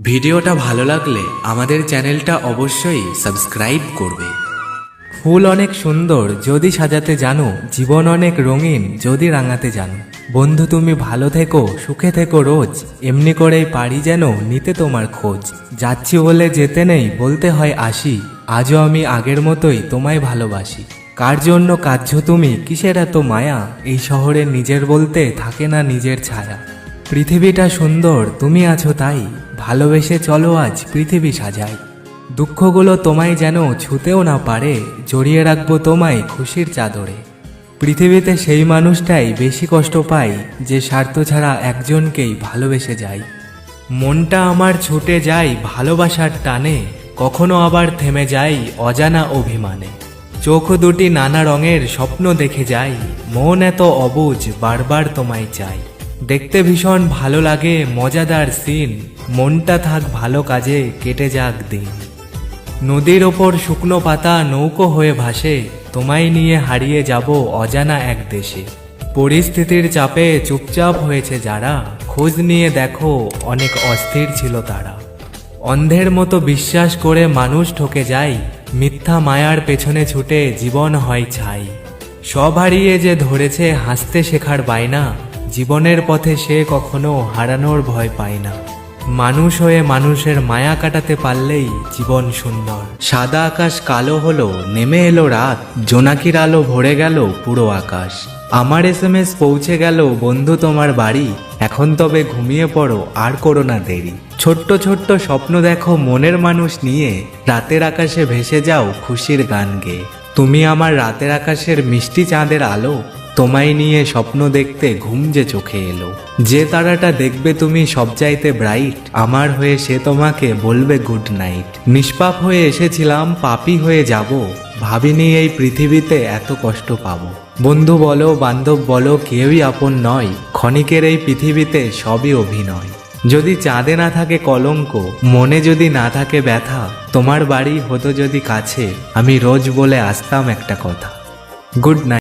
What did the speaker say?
ভিডিওটা ভালো লাগলে আমাদের চ্যানেলটা অবশ্যই সাবস্ক্রাইব করবে। ফুল অনেক সুন্দর যদি সাজাতে জানো, জীবন অনেক রঙিন যদি রাঙাতে জানো। বন্ধু, তুমি ভালো থেকো, সুখে থেকো রোজ। এমনি করেই পারি যেন নিতে তোমার খোঁজ। যাচ্ছি বলে যেতে নেই, বলতে হয় আসি। আজও আমি আগের মতোই তোমায় ভালোবাসি। কার জন্য কাঁদছ তুমি? কিসের এত মায়া? এই শহরে নিজের বলতে থাকে না নিজের ছায়া। পৃথিবীটা সুন্দর, তুমি আছো তাই। ভালোবেসে চলো আজ পৃথিবী সাজাই। দুঃখগুলো তোমায় যেন ছুতেও না পারে, জড়িয়ে রাখব তোমায় খুশির চাদরে। পৃথিবীতে সেই মানুষটাই বেশি কষ্ট পায়, যে স্বার্থ ছাড়া একজনকেই ভালোবেসে যায়। মনটা আমার ছুটে যায় ভালোবাসার টানে, কখনো আবার থেমে যায় অজানা অভিমানে। চোখ দুটি নানা রঙের স্বপ্ন দেখে যাই মন এত অবুজ বারবার তোমায় চাই দেখতে ভীষণ ভালো লাগে মজাদার সিন। মনটা থাক ভালো কাজে, কেটে যাক দিন। নদীর ওপর শুকনো পাতা নৌকো হয়ে ভাসে, তোমায় নিয়ে হারিয়ে যাব অজানা এক দেশে। পরিস্থিতির চাপে চুপচাপ হয়েছে যারা, খোঁজ নিয়ে দেখো অনেক অস্থির ছিল তারা। অন্ধের মতো বিশ্বাস করে মানুষ ঠকে যায়, মিথ্যা মায়ার পেছনে ছুটে জীবন হয় ছাই। সব হারিয়ে যে ধরেছে হাসতে শেখার বায়না জীবনের পথে সে কখনো হারানোর ভয় পায় না। মানুষ হয়ে মানুষের মায়া কাটাতে পারলেই জীবন সুন্দর। সাদা আকাশ কালো হলো, নেমে এলো রাত। জোনাকির আলো ভরে গেল পুরো আকাশ। আমার এস এম এস পৌঁছে গেল, বন্ধু তোমার বাড়ি। এখন তবে ঘুমিয়ে পড়ো, আর করো না দেরি। ছোট্ট ছোট্ট স্বপ্ন দেখো মনের মানুষ নিয়ে। রাতের আকাশে ভেসে যাও খুশির গান গেয়ে তুমি আমার রাতের আকাশের মিষ্টি চাঁদের আলো। তোমায় নিয়ে স্বপ্ন দেখতে ঘুম যে চোখে এলো। যে তারাটা দেখবে তুমি সবচাইতে ব্রাইট আমার হয়ে সে তোমাকে বলবে গুড নাইট নিষ্পাপ হয়ে এসেছিলাম, পাপি হয়ে যাব। ভাবিনি এই পৃথিবীতে এত কষ্ট পাবো। বন্ধু বলো, বান্ধব বলো, কেউই আপন নয়। ক্ষণিকের এই পৃথিবীতে সবই অভিনয়। যদি চাঁদে না থাকে কলঙ্ক, মনে যদি না থাকে ব্যথা, তোমার বাড়ি হতো যদি কাছে, আমি রোজ বলে আসতাম একটা কথা। Good night